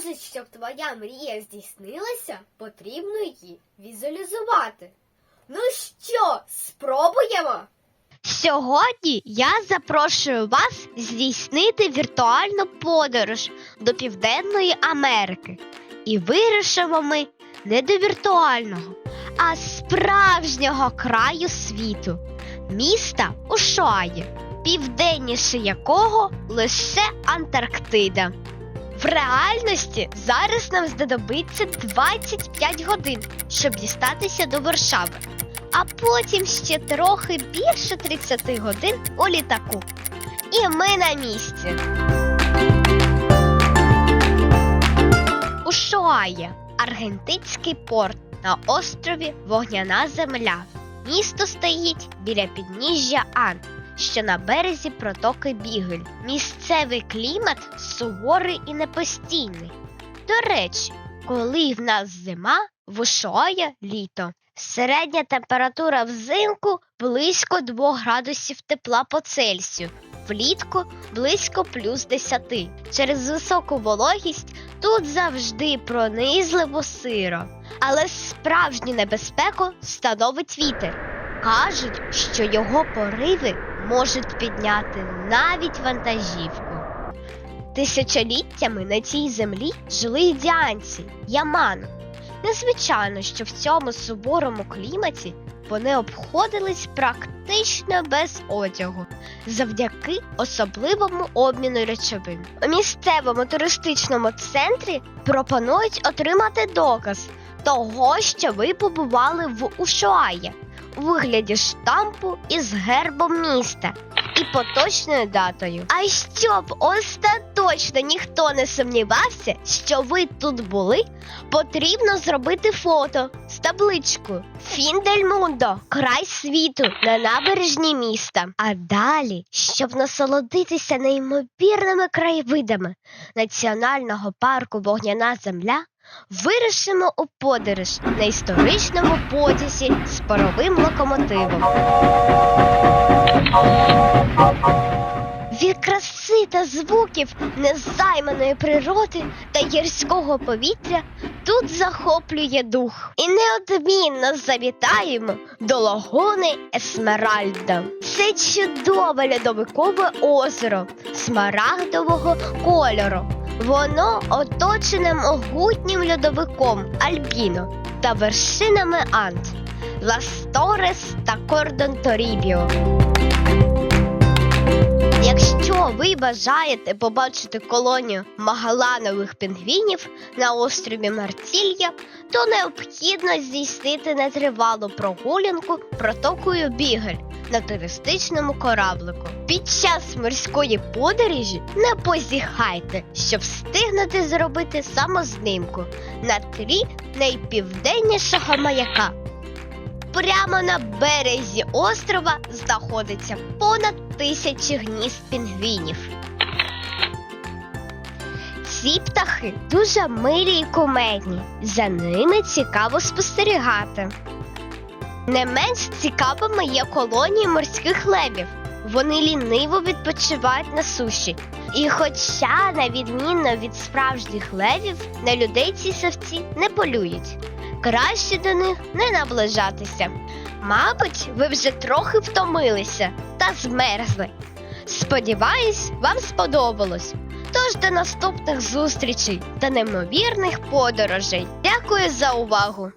кажуть, щоб твоя мрія здійснилася, потрібно її візуалізувати. Ну що, спробуємо? Сьогодні я запрошую вас здійснити віртуальну подорож до Південної Америки. І вирішимо ми не до віртуального, а справжнього краю світу міста Ушуаї, південніше якого лише Антарктида. В реальності зараз нам знадобиться 25 годин, щоб дістатися до Варшави а потім ще трохи більше 30 годин у літаку. І ми на місці. Ушуає аргентинський порт на острові Вогняна Земля. Місто стоїть біля підніжжя Ан, що на березі протоки Бігель. Місцевий клімат суворий і непостійний. До речі, коли в нас зима, в Ушуає літо. Середня температура взимку близько 2 градусів тепла по Цельсію, влітку близько плюс 10. Через високу вологість тут завжди пронизливо сиро, але справжню небезпеку становить вітер. Кажуть, що його пориви можуть підняти навіть вантажівку. Тисячоліттями на цій землі жили індіанці, яман, Незвичайно, що в цьому суворому кліматі вони обходились практично без одягу завдяки особливому обміну речовин. У місцевому туристичному центрі пропонують отримати доказ того, що ви побували в Ушуаї у вигляді штампу із гербом міста і поточною датою. А щоб остаточно ніхто не сумнівався, що ви тут були, потрібно зробити фото з табличкою Фіндельмундо, край світу на набережні міста. А далі, щоб насолодитися неймовірними краєвидами національного парку Вогняна Земля. Вирушимо у подорож на історичному потязі з паровим локомотивом. Від краси та звуків незайманої природи та гірського повітря тут захоплює дух. І неодмінно завітаємо до лагуни Есмеральда. Це чудове льодовикове озеро смарагдового кольору. Воно оточене могутнім льодовиком Альбіно та вершинами Ант Ласторес та Кордон Торібіо. Якщо ви бажаєте побачити колонію магаланових пінгвінів на острові Мартілья, то необхідно здійснити нетривалу прогулянку протокою Бігель на туристичному кораблику. Під час морської подорожі не позіхайте, щоб встигнути зробити самознимку на тлі найпівденнішого маяка. Прямо на березі острова знаходиться понад тисячі гнізд пінгвінів. Ці птахи дуже милі і кумедні. За ними цікаво спостерігати. Не менш цікавими є колонії морських лебів. Вони ліниво відпочивають на суші. І хоча, на відмінно від справжніх левів, на людей ці савці не полюють. Краще до них не наближатися. Мабуть, ви вже трохи втомилися та змерзли. Сподіваюсь, вам сподобалось. Тож до наступних зустрічей та неймовірних подорожей. Дякую за увагу!